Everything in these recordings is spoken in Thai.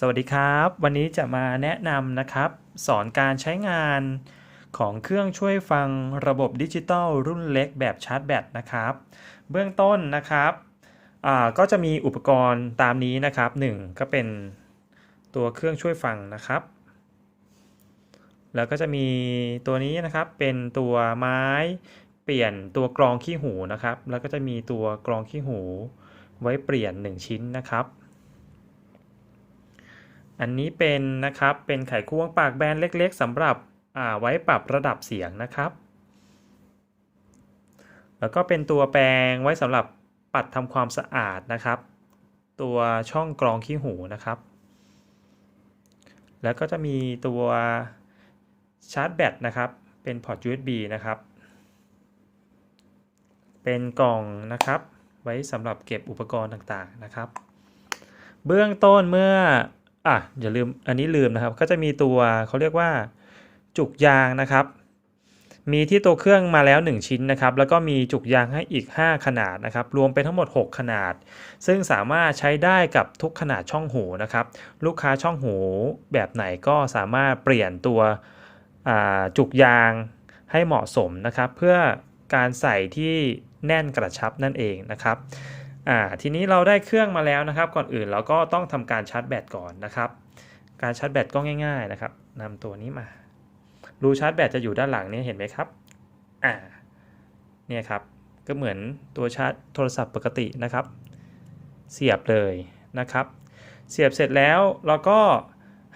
สวัสดีครับ วันนี้จะมาแนะนำนะครับ สอนการใช้งานของเครื่องช่วยฟังระบบดิจิตอลรุ่นเล็กแบบชาร์จแบตนะครับ เบื้องต้นนะครับก็จะมีอุปกรณ์ตามนี้นะครับ 1 ก็เป็นตัวเครื่องช่วยฟังนะครับ แล้วก็จะมีตัวนี้นะครับเป็นตัวไม้เปลี่ยนตัวกรองขี้หูนะครับ แล้วก็จะมีตัวกรองขี้หูไว้เปลี่ยน 1 ชิ้นนะครับ อันนี้เป็นนะครับเป็นไขควงปากแบนเล็กๆสำหรับไว้ปรับระดับเสียงนะครับ แล้วก็เป็นตัวแปรงไว้สำหรับปัดทำความสะอาดนะครับ ตัวช่องกรองขี้หูนะครับ แล้วก็จะมีตัวชาร์จแบตนะครับ เป็นพอร์ต USB นะครับ เป็นกล่องนะครับ ไว้สำหรับเก็บอุปกรณ์ต่างๆนะครับ เบื้องต้นเมื่อ อะอย่าลืมอันนี้ลืมนะครับ ก็จะมีตัวเขาเรียกว่าจุกยางนะครับ มีที่ตัวเครื่องมาแล้ว 1 ชิ้นนะครับ แล้วก็มีจุกยางให้อีก 5 ขนาดนะครับ รวมเป็นทั้งหมด 6 ขนาด ซึ่งสามารถใช้ได้กับทุกขนาดช่องหูนะครับ ลูกค้าช่องหูแบบไหนก็สามารถเปลี่ยนตัวจุกยางให้เหมาะสมนะครับ เพื่อการใส่ที่แน่นกระชับนั่นเองนะครับ อ่าทีนี้เราได้เครื่องมาแล้วนะครับ ก่อนอื่นเราก็ต้องทำการชาร์จแบตก่อนนะครับ การชาร์จแบตก็ง่าย ๆนะครับนำตัวนี้มารูชาร์จแบตจะอยู่ด้านหลังนี้เห็นไหมครับอ่าเนี่ยครับก็เหมือนตัวชาร์จโทรศัพท์ปกตินะครับ เสียบเลยนะครับ เสียบเสร็จแล้วเราก็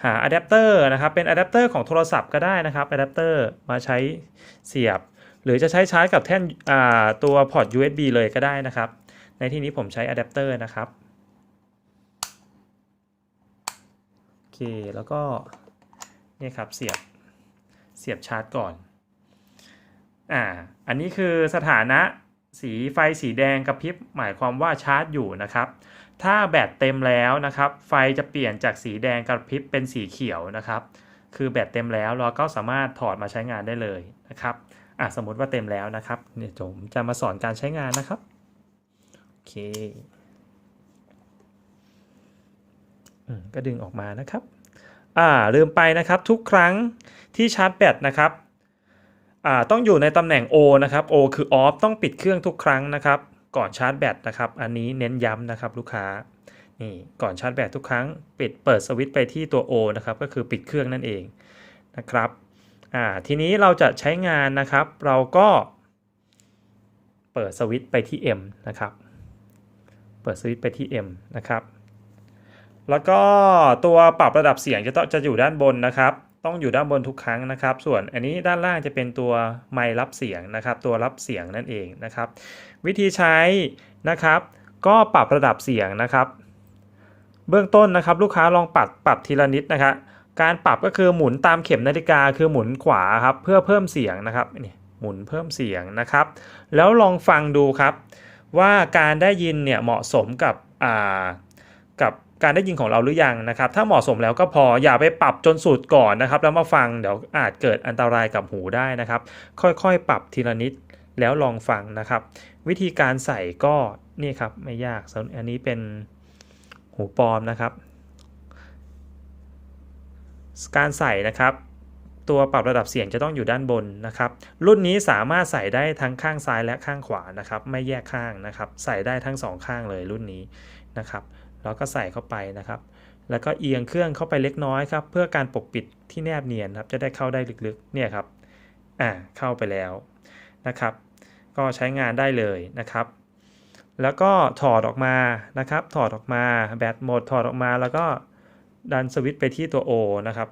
หาอะแดปเตอร์นะครับเป็นอะแดปเตอร์ของโทรศัพท์ก็ได้นะครับอะแดปเตอร์มาใช้เสียบ หรือจะใช้ชาร์จกับแท่นอ่าตัวพอร์ต USB เลยก็ได้นะครับ ในที่นี้ผมใช้อะแดปเตอร์นะครับโอเคแล้วก็เนี่ยครับเสียบเสียบชาร์จก่อนอ่าอันนี้คือสถานะสีไฟสีแดงกระพริบหมายความว่าชาร์จอยู่นะครับ ถ้าแบตเต็มแล้วนะครับ ไฟจะเปลี่ยนจากสีแดงกระพริบเป็นสีเขียวนะครับ คือแบตเต็มแล้วเราก็สามารถถอดมาใช้งานได้เลยนะครับอะสมมติว่าเต็มแล้วนะครับเนี่ยผมจะมาสอนการใช้งานนะครับ เคก็ดึงออกมานะครับอ่าลืมไปนะครับทุกครั้งที่ชาร์จแบตนะครับอ่าต้องอยู่ในตำแหน่ง O นะครับ O คือ off ต้องปิดเครื่องทุกครั้งนะครับ ก่อนชาร์จแบตนะครับ อันนี้เน้นย้ำนะครับลูกค้านี่ก่อนชาร์จแบตทุกครั้ง ปิดเปิดสวิตช์ไปที่ตัว O นะครับก็คือปิดเครื่องนั่นเองนะครับอ่าทีนี้เราจะใช้งานนะครับ เราก็เปิดสวิตช์ไปที่ M นะครับ เปิดสวิตช์ไปที่ M นะครับ แล้วก็ตัวปรับระดับเสียงจะต้องจะอยู่ด้านบนนะครับ ต้องอยู่ด้านบนทุกครั้งนะครับ ส่วนอันนี้ด้านล่างจะเป็นตัวไมค์รับเสียงนะครับ ตัวรับเสียงนั่นเองนะครับ วิธีใช้นะครับ ก็ปรับระดับเสียงนะครับ เบื้องต้นนะครับ ลูกค้าลองปรับปรับทีละนิดนะครับการปรับก็คือหมุนตามเข็มนาฬิกาคือหมุนขวาครับเพื่อเพิ่มเสียงนะครับนี่หมุนเพิ่มเสียงนะครับ แล้วลองฟังดูครับ ว่าการได้ยินเนี่ยเหมาะสมกับอ่ากับการได้ยินของเราหรือยังนะครับ ถ้าเหมาะสมแล้วก็พออย่าไปปรับจนสุดก่อนนะครับ แล้วมาฟังเดี๋ยวอาจเกิดอันตรายกับหูได้นะครับ ค่อยๆ ปรับทีละนิดแล้วลองฟังนะครับ วิธีการใส่ก็นี่ครับไม่ยากอันนี้เป็นหูปลอมนะครับ การใส่นะครับ ตัวปรับระดับเสียงจะต้องอยู่ด้านบนนะครับ รุ่นนี้สามารถใส่ได้ทั้งข้างซ้ายและข้างขวานะครับ ไม่แยกข้างนะครับ ใส่ได้ทั้งสองข้างเลยรุ่นนี้นะครับแล้วก็ใส่เข้าไปนะครับ แล้วก็เอียงเครื่องเข้าไปเล็กน้อยครับ เพื่อการปกปิดที่แนบเนียนครับ จะได้เข้าได้ลึกๆ เนี่ยครับ อ่า เข้าไปแล้วนะครับ ก็ใช้งานได้เลยนะครับ แล้วก็ถอดออกมานะครับ ถอดออกมา แบตหมด ถอดออกมา แล้วก็ดันสวิตช์ไปที่ตัว O นะครับ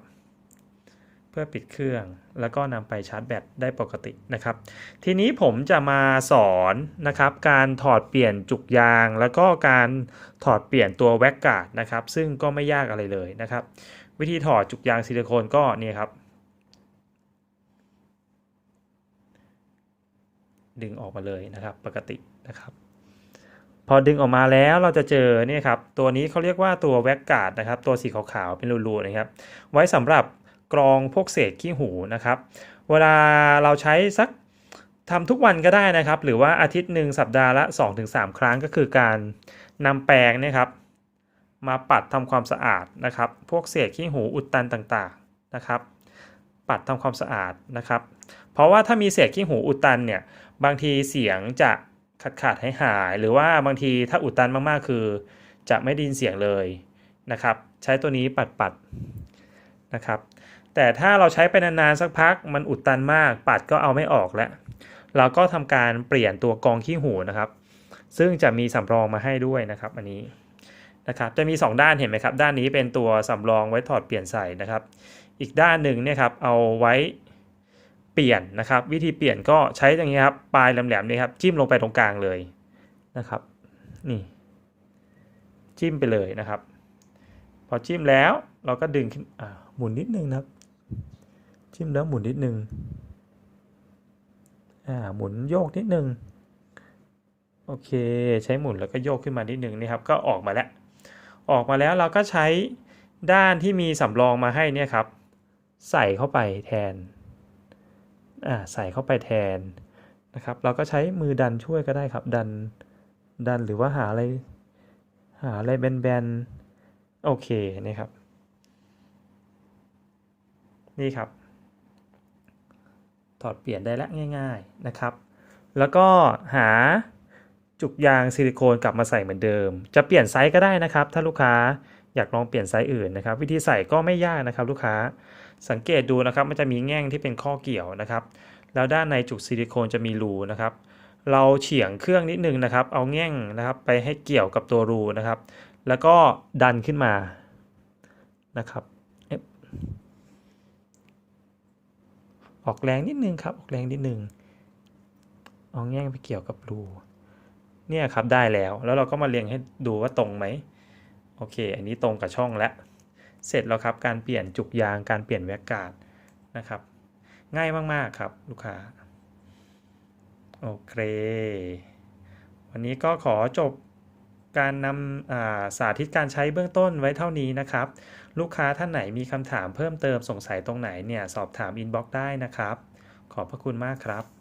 เพื่อปิดเครื่อง แล้วก็นำไปชาร์จแบตได้ปกตินะครับ ทีนี้ผมจะมาสอนนะครับการถอดเปลี่ยนจุกยาง แล้วก็การถอดเปลี่ยนตัวแว็กการ์ดนะครับ ซึ่งก็ไม่ยากอะไรเลยนะครับ วิธีถอดจุกยางซิลิโคนก็เนี่ยครับ ดึงออกมาเลยนะครับปกตินะครับพอดึงออกมาแล้วเราจะเจอเนี่ยครับตัวนี้เขาเรียกว่าตัวแว็กการ์ดนะครับ ตัวสีขาวๆเป็นรูๆนะครับ ไว้สำหรับ กรองพวกเศษขี้หูนะครับ เวลาเราใช้สักทำทุกวันก็ได้นะครับ หรือว่าอาทิตย์หนึ่งสัปดาห์ละ 2-3 ครั้งก็คือการนำแปรงเนี่ยครับมาปัดทำความสะอาดนะครับ พวกเศษขี้หูอุดตันต่างๆนะครับ ปัดทำความสะอาดนะครับ เพราะว่าถ้ามีเศษขี้หูอุดตันเนี่ยบางทีเสียงจะขาดขาดหายหาย หรือว่าบางทีถ้าอุดตันมากๆ คือ จะไม่ได้ยินเสียงเลยนะครับ ใช้ตัวนี้ปัดปัดๆนะครับ แต่ถ้าเราใช้ไปนานๆสักพักมันอุดตันมากปัดก็เอาไม่ออกแล้วเราก็ทำการเปลี่ยนตัวกองขี้หูนะครับ ซึ่งจะมีสำรองมาให้ด้วยนะครับอันนี้นะครับจะมี 2 ด้านเห็นไหมครับ ด้านนี้เป็นตัวสำรองไว้ถอดเปลี่ยนใส่นะครับ อีกด้านหนึ่งเนี่ยครับเอาไว้เปลี่ยนนะครับ วิธีเปลี่ยนก็ใช้อย่างนี้ครับปลายแหลมๆนี่ครับจิ้มลงไปตรงกลางเลยนะครับนี่จิ้มไปเลยนะครับ พอจิ้มแล้วเราก็ดึงขึ้นอ่าหมุนนิดนึงนะครับ จิ้มแล้วหมุนนิดนึง อ่า หมุนโยกนิดนึง โอเค ใช้หมุนแล้วก็โยกขึ้นมานิดนึงนี่ครับ ก็ออกมาแล้ว ออกมาแล้วเราก็ใช้ด้านที่มีสำรองมาให้เนี่ยครับ ใส่เข้าไปแทน อ่า ใส่เข้าไปแทนนะครับ เราก็ใช้มือดันช่วยก็ได้ครับ ดัน ดันหรือว่าหาอะไร หาอะไรแบนๆ โอเคนี่ครับ นี่ครับ ถอดเปลี่ยนได้แล้ง่าย ๆนะครับ แล้วก็หาจุกยางซิลิโคนกลับมาใส่เหมือนเดิม จะเปลี่ยนไซส์ก็ได้นะครับ ถ้าลูกค้าอยากลองเปลี่ยนไซส์อื่นนะครับ วิธีใส่ก็ไม่ยากนะครับ ลูกค้าสังเกตดูนะครับ มันจะมีแง่งที่เป็นข้อเกี่ยวนะครับ แล้วด้านในจุกซิลิโคนจะมีรูนะครับ เราเฉียงเครื่องนิดนึงนะครับ เอาแง่งนะครับไปให้เกี่ยวกับตัวรูนะครับ แล้วก็ดันขึ้นมานะครับ ออกแรงนิดนึงครับ ออกแรงนิดนึงเอาแง่งไปเกี่ยวกับรูเนี่ยครับได้แล้วแล้วเราก็มาเรียงให้ดูว่าตรงไหมโอเค อันนี้ตรงกับช่องแล้วเสร็จแล้วครับการเปลี่ยนจุกยางการเปลี่ยนแวกกาดนะครับ ง่ายมากๆครับลูกค้าโอเค วันนี้ก็ขอจบ การนำสาธิตการใช้เบื้องต้นไว้เท่านี้นะครับ ลูกค้าท่านไหนมีคำถามเพิ่มเติมสงสัยตรงไหนเนี่ยสอบถามอินบ็อกซ์ได้นะครับ ขอบพระคุณมากครับ